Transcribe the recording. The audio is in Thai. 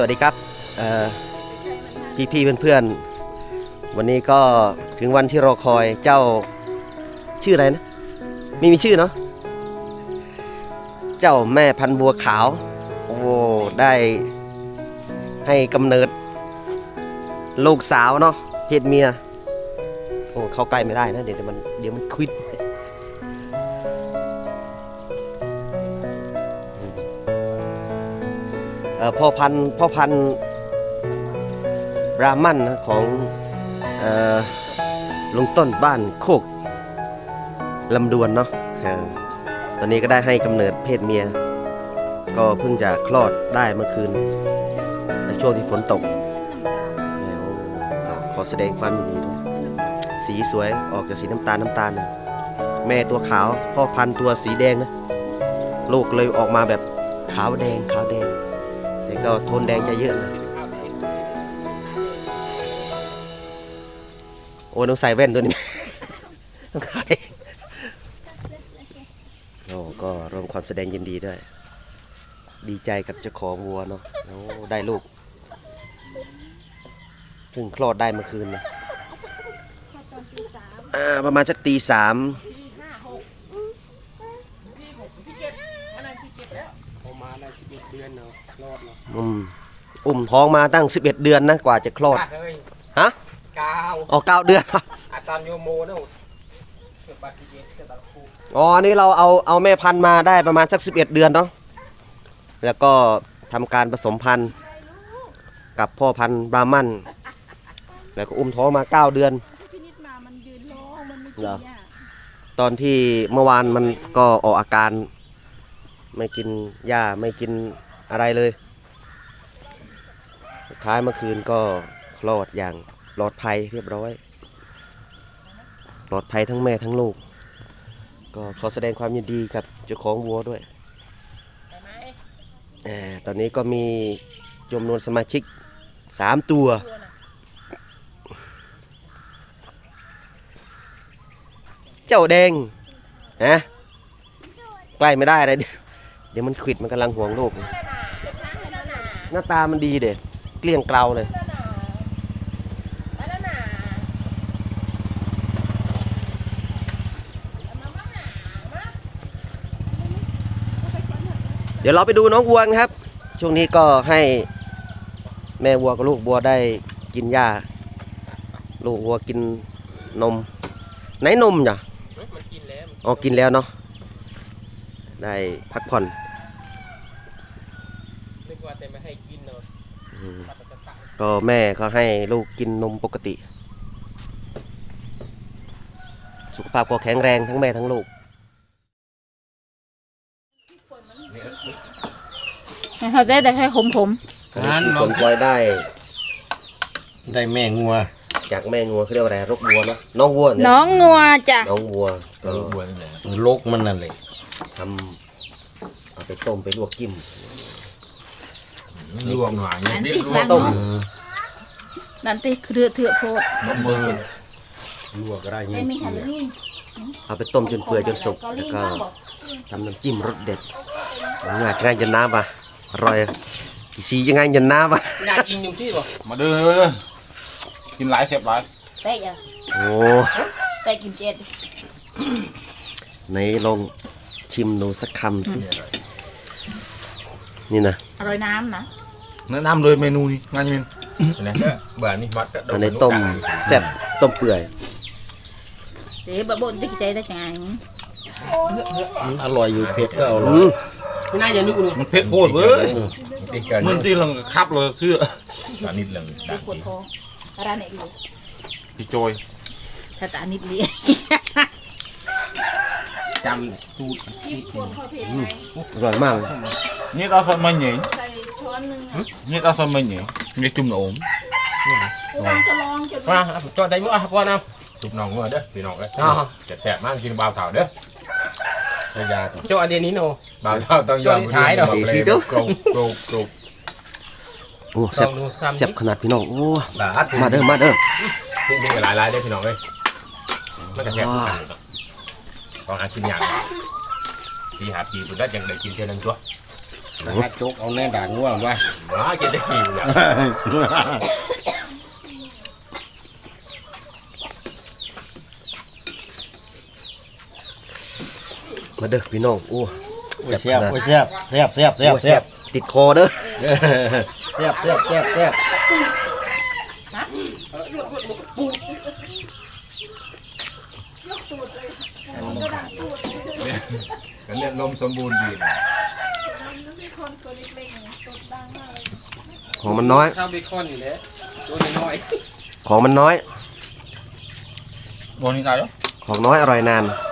สวัสดีครับเอ่พี่ๆเพื่อนๆ วันนี้ก็ถึงวันที่รอคอยเจ้าชื่ออะไรนะไม่มีชื่อเนาะเจ้าแม่พันบัวขาวโอ้ได้ให้กำเนิด ลูกสาวเนาะเพศเมียโอ้เข้าใกล้ไม่ได้นะเดี๋ยวมันเดี๋ยวมันควิด พ่อพันธุ์พ่อพันธุ์รามันนะของอลุงต้นบ้านโคกลำดวนเนาะตอนนี้ก็ได้ให้กำเนิดเพศเมีย ก็เพิ่งจะคลอดได้เมื่อคืน ในช่วงที่ฝนตกขอแสดงความยินดีด้วยสีสวยออกจากสีน้ำตาลน้ำตาลนะแม่ตัวขาว พ่อพันธุ์ตัวสีแดงนะลูกเลยออกมาแบบขาวแดงขาวแดง แต่ก็ทนแดงจะเยอะนะโอ้ยต้องใส่แว่นตัวนี้ต้องขายโอ้ก็ร่วมความแสดงยินดีด้วย ดีใจกับเจ้าของวัวเนาะโอ้ได้ลูกเพิ่งคลอดได้เมื่อคืนนะประมาณสักตีสาม ประมาณได้สิบเอ็ดเดือนเนาะรอดเนาะอืมอุ้มท้องมาตั้ง 11 เดือนนะกว่าจะคลอดขาดเลยฮะ กาวอ๋อเก้าเดือน อาตามโยโมเนาะเกิดบัตรเจ็ดเกิดบัตรคูอ๋ออันนี้เราเอาเอาแม่พันธุ์มาได้ประมาณสัก 11 เดือนเนาะ แล้วก็ทำการผสมพันธุ์กับพ่อพันธุ์บราหมัน แล้วก็อุ้มท้องมา 9 เดือนพินิจมามันยืนร้องมันไม่กินเหรอหญ้าตอนที่เมื่อวานมันก็ออกอาการ ไม่กินหญ้าไม่กิน อะไรเลยสุดท้ายเมื่อคืนก็คลอดอย่างปลอดภัยเรียบร้อย ปลอดภัยทั้งแม่ทั้งลูก ก็ขอแสดงความยินดีกับเจ้าของวัวด้วยตอนนี้ก็มีจำนวนสมาชิกสามตัว เจ้าแดงฮะใกล้ไม่ได้เลยเดี๋ยวเดี๋ยวมันขวิดมันกำลังห่วงลูก หน้าตามันดีเด็เกลี้ยงเกลาเลย เดี๋ยวเราไปดูน้องวัวกันครับ ช่วงนี้ก็ให้แม่วัวกับลูกวัวได้กินหญ้า ลูกวัวกินนม ไหนนมจ้ะมันกินแล้วอ๋อกินแล้วเนาะได้พักผ่อนนึกว่าแต่ไม่ให้กินเนาะ อืมตัดมันจะตัดก็แม่ก็ให้ลูกกินนมปกติ สุขภาพก็แข็งแรงทั้งแม่ทั้งลูกเขาได้แต่แค่ขมผมที่ผลปล่อยได้ ได้แม่งัว จากแม่งัวเขาเรียกว่าอะไรรกวัวเนาะน้องวัวเนี่ยน้องงัวจ้ะน้องวัวก็ลกมันนั่นเลยทำเอาไปต้มไปลวกจิ้ม รวมหน่อยอันนี่ที่หลังต้มนั่นที่เครือเถื่อโพดมือลวกอะไรไม่เงี้ยมีหันนี่เอาไปต้มจนเปื่อยจนสุกแล้วก็ทำน้ำจิ้มรสเด็ดงาง่ายจนน้ำปะอร่อยกี่ซียังไงจนน้ำปะอยากกินอยุ่งที่บ่มาเด้อเด้อเด้อกินหลายเสียบหลายเตะอะโอ้เตะกินเจ็ดไหนลองชิมดูสักคำสินี่นะอร่อยน้ำนะ แนะนำเลยเมนูนี้งานยินนะเบื่อนี่มัดก็อันนี้ต้มแซ่บต้มเปื่อยเดี๋ยวบะบนติ๊กใจได้จังไงอร่อยอยู่เผ็ดก็อร่ออืยมไม่น่าจะนึกดูมันเผ็ดโคตรเว้ยตีกันมันที่เราคับเลยเชื่อตอนนิดหนึ่งดูปวดท้องร้านไหนอยู่พี่โจยถ้าตานิดเลี้ยจำตูดอร่อยมากเลยนี่ตาสมัย nhỉ ใส่ช้ อนหนึ่งนี่ตาสมัย nhỉ นี่จุ่มโอมลองจะลองจะมาจอดใจมั้งอะก่อนเอาทุบน้องงัวเด้อพี่น้องเด้อ๋ออแสบๆมากกินบ่าวขาวเด้อพยาจอดอันนี้เนาะบ่าวขาวต้องยอมท้ายดอกเลยกรุบกรุบกรุบโอ้ลแซ่อบงดูคำแซ่บขนาดพี่น้องโอ้หลาดมาเด้อมาเด้อพุ่งๆหลายๆได้อพี่น้องเอ้ยมันก็แซ่บเหมือนกันเนาะต้องหากินอย่างสี่หาปีคุณได้จังได้กินเท่านั้นตัว หาจกเอาแน่ด่างง่วงว่าอ๋อกินได้กี่เนี่ยมาเด้อพี่น้องโอ้โอ้ยแซ่บโอ้ยแซ่บแซ่บแซ่บแซ่บแซ่บติดคอเด้อแซ่บแซ่บแซ่บแซ่บกันเนี่ยนมสมบูรณ์ดีนะ ของมันน้อย ข้าวเบคอนอยู่แล้วตัวน้อยของมันน้อย โดนนี่ตายแล้วของน้อยอร่อยนานๆ